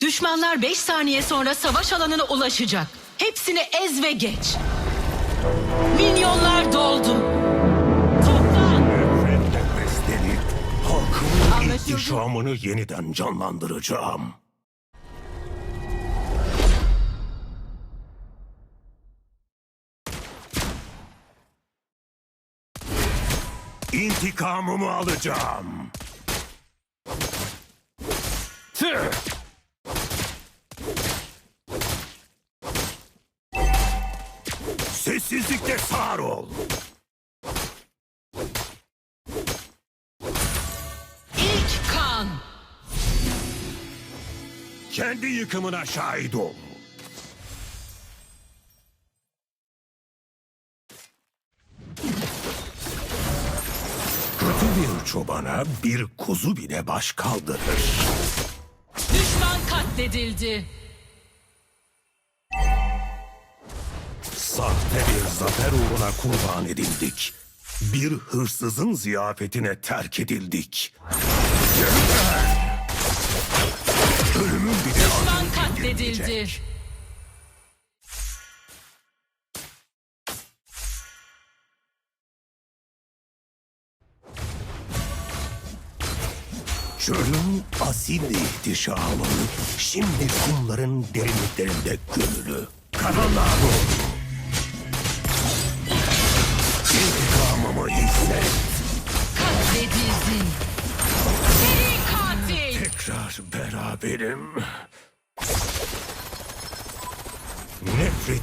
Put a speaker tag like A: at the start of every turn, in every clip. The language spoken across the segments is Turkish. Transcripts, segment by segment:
A: Düşmanlar 5 saniye sonra savaş alanına ulaşacak. Hepsini ez ve geç. Milyonlar doldu. Toplan.
B: Nefretle beslenip halkımın
A: Anlaşıldı.
B: ihtişamını yeniden canlandıracağım. İntikamımı alacağım. Tüh! Kendi yıkımına şahit ol. Kötü bir çobana bir kuzu bile baş kaldırır.
A: Düşman katledildi.
B: Sahte bir zafer uğruna kurban edildik. Bir hırsızın ziyafetine terk edildik. Adını
A: katledildi.
B: Çölün asil ihtişamı şimdi kumların derinliklerinde gömülü. Karanlığa doğru. İntikamımı hisset.
A: Katledildin. Seri katil.
B: Tekrar beraberim.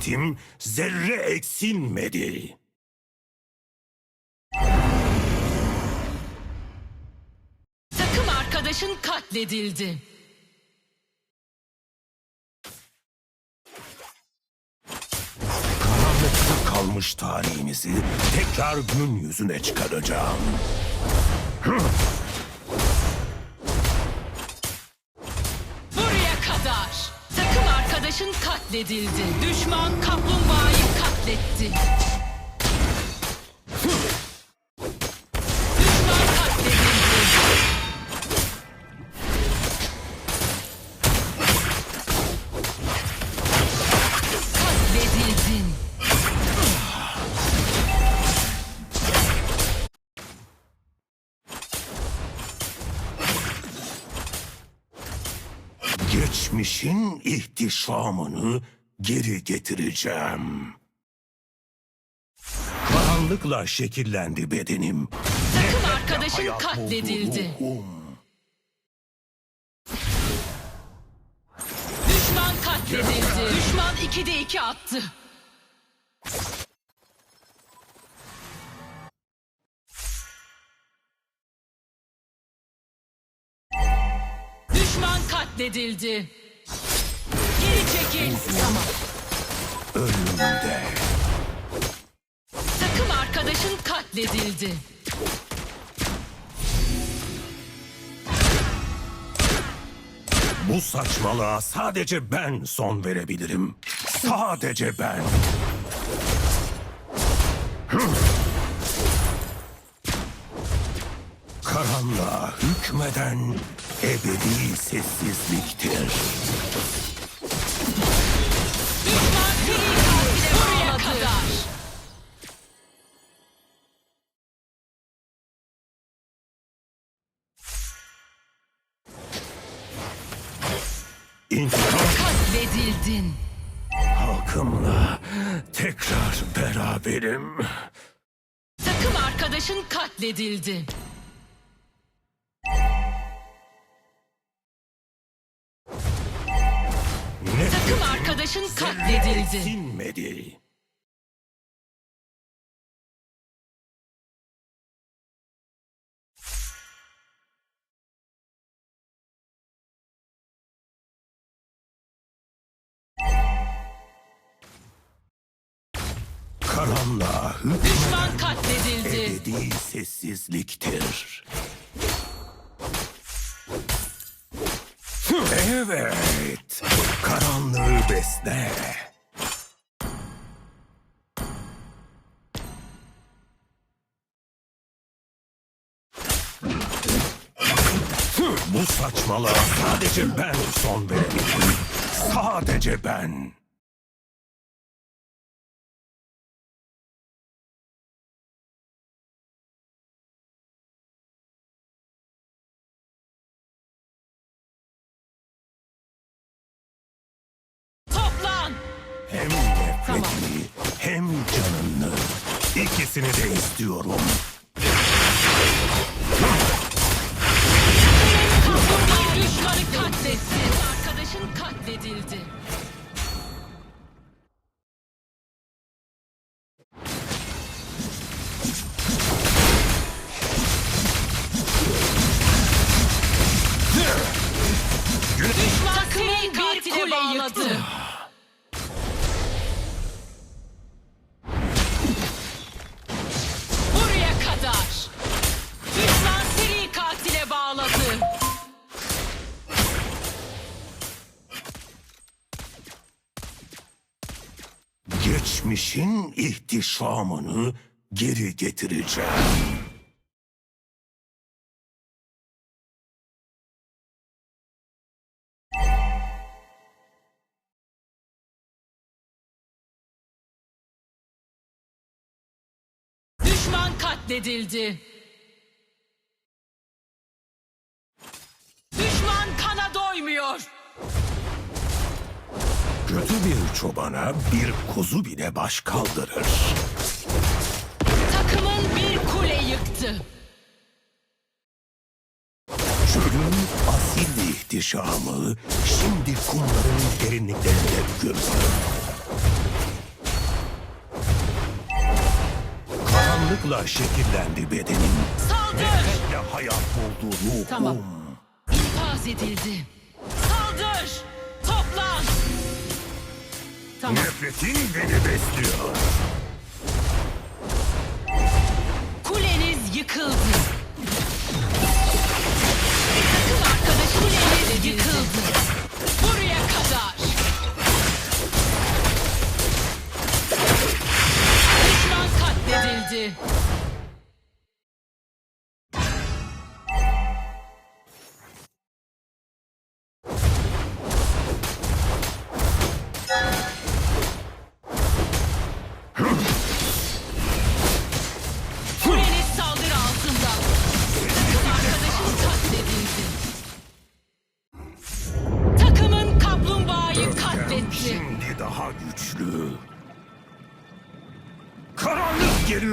B: Nefretim zerre eksilmedi.
A: Takım arkadaşın katledildi.
B: Karanlıkta kalmış tarihimizi tekrar gün yüzüne çıkaracağım.
A: Buraya katledildi. Düşman kaplumbağayı katletti.
B: Geçmişin ihtişamını geri getireceğim. Karanlıkla şekillendi bedenim.
A: Takım arkadaşın katledildi. Düşman katledildi. Düşman 2'de 2 attı. Düşman katledildi. Geri çekil. Tamam.
B: Ölümde.
A: Takım arkadaşın katledildi.
B: Bu saçmalığa sadece ben son verebilirim. Sadece ben. Karanlığa hükmeden ebedi sessizliktir.
A: Katledildin.
B: halkımla tekrar beraberim.
A: Takım arkadaşın katledildi.
B: Nefretim
A: arkadaşın katledildi.
B: eksilmedi. Karanlığa
A: Düşman katledildi.
B: ebedi sessizliktir. Evet, karanlığı besle. Bu saçmalığa sadece ben son verebilirim. Sadece ben. Hem canını. İkisini de istiyorum.
A: Düşmanı katletti. Arkadaşın katledildi. Düşman seri katile bağladı.
B: Geçmişin ihtişamını geri getireceğim.
A: Düşman katledildi. Düşman kana doymuyor.
B: Kötü bir çobana bir kuzu bile baş kaldırır.
A: Takımın bir kule yıktı.
B: Çölün asil ihtişamı şimdi kumların derinliklerinde gömülür. Karanlıkla şekillendi bedenim.
A: Saldır!
B: Nefretle hayat buldu ruhum.
A: Tamam. İnfaz edildi. Saldır! Tamam.
B: Nefretin beni besliyor.
A: Kuleniz yıkıldı. Takım arkadaşı kuleniz yıkıldı.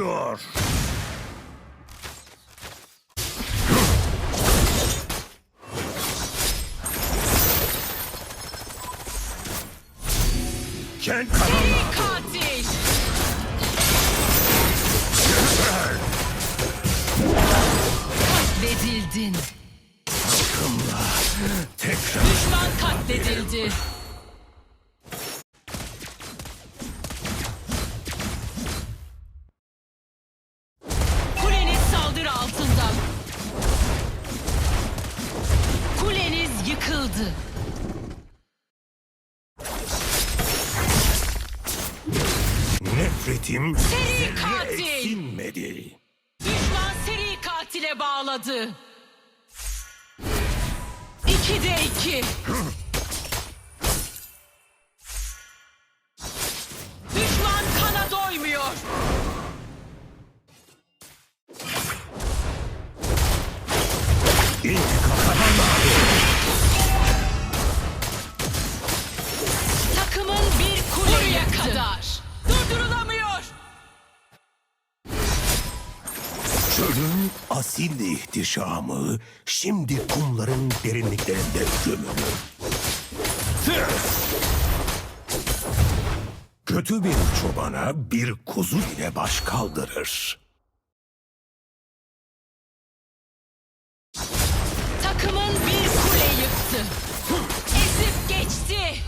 B: Geliyor. Kent
A: katil. Katledildin.
B: Tekrar
A: Düşman katledildi.
B: Nefretim
A: Seri katil. Düşman seri katile bağladı. İki de iki. Düşman kana doymuyor.
B: İntikam Asil ihtişamı şimdi kumların derinliklerinde gömülür. Kötü bir çobana bir kuzu bile baş kaldırır.
A: Takımın bir kule yıktı. Ezip geçti.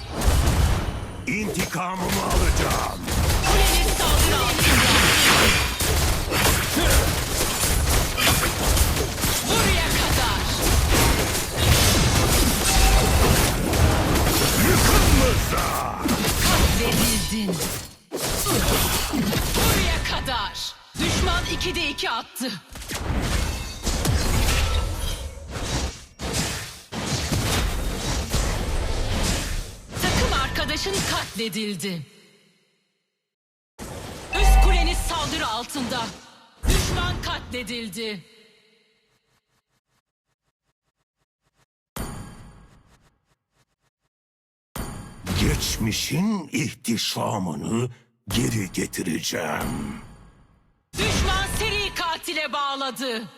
B: İntikamımı alacağım.
A: Katledildin. Buraya kadar. Düşman 2'de 2 attı. Takım arkadaşın katledildi. Üst kuleniz saldırı altında. Düşman katledildi.
B: Geçmişin ihtişamını geri getireceğim.
A: Düşman seri katile bağladı.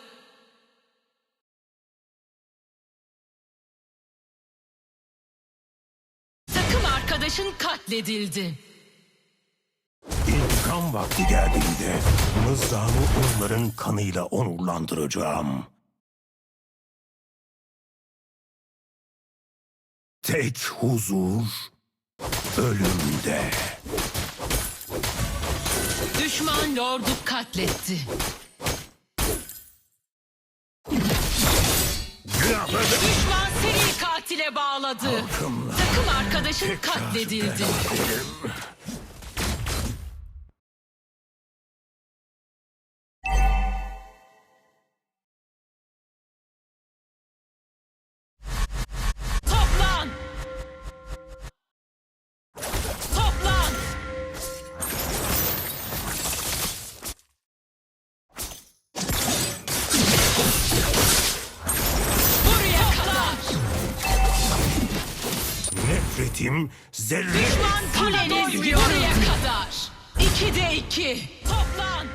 A: Takım arkadaşın katledildi.
B: İntikam vakti geldiğinde mızrağımı onların kanıyla onurlandıracağım. Tek huzur ölümde.
A: Düşman lordu katletti.
B: Günahları
A: Düşman seri katile bağladı.
B: Halkımla
A: Takım arkadaşın katledildi.
B: beraberim. Nefretim zerre
A: Düşman kuleniz buraya kadar! İki de iki! Toplan!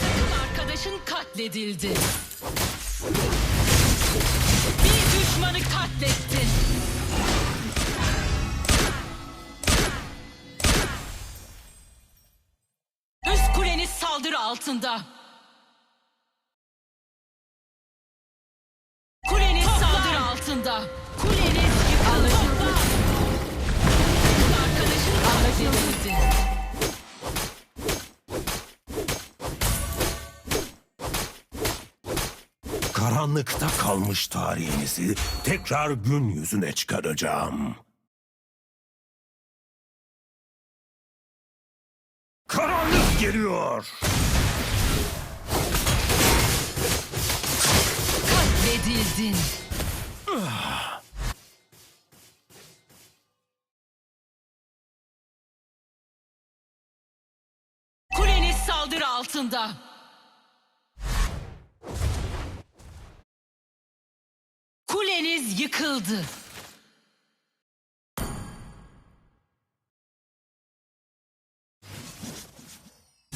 A: Takım arkadaşın katledildi. Bir düşmanı katlettin. Üst kuleniz saldırı altında. Kuleniz saldırı altında.
B: Karanlıkta kalmış tarihinizi tekrar gün yüzüne çıkaracağım. Karanlık geliyor.
A: Katledildin. Kuleniz altında. Kuleniz yıkıldı.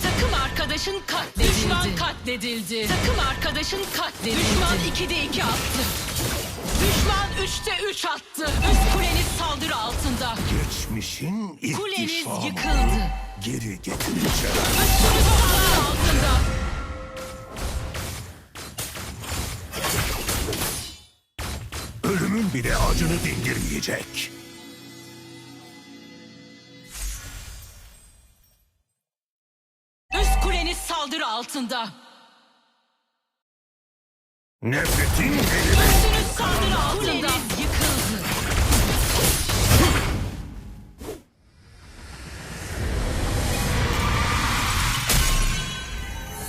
A: Takım arkadaşın katledildi. Düşman katledildi. Takım arkadaşın katledildi. Düşman 2'de 2 attı. Düşman 3'te 3 attı. Üst kuleniz saldırı altında.
B: Geçmişin
A: Kuleniz
B: ihtişamını
A: yıkıldı.
B: geri getireceğim.
A: Üstünüz saldırı altında.
B: Ölümün bile acını dindirmeyecek.
A: Üst kuleniz saldırı altında.
B: Nefretin elime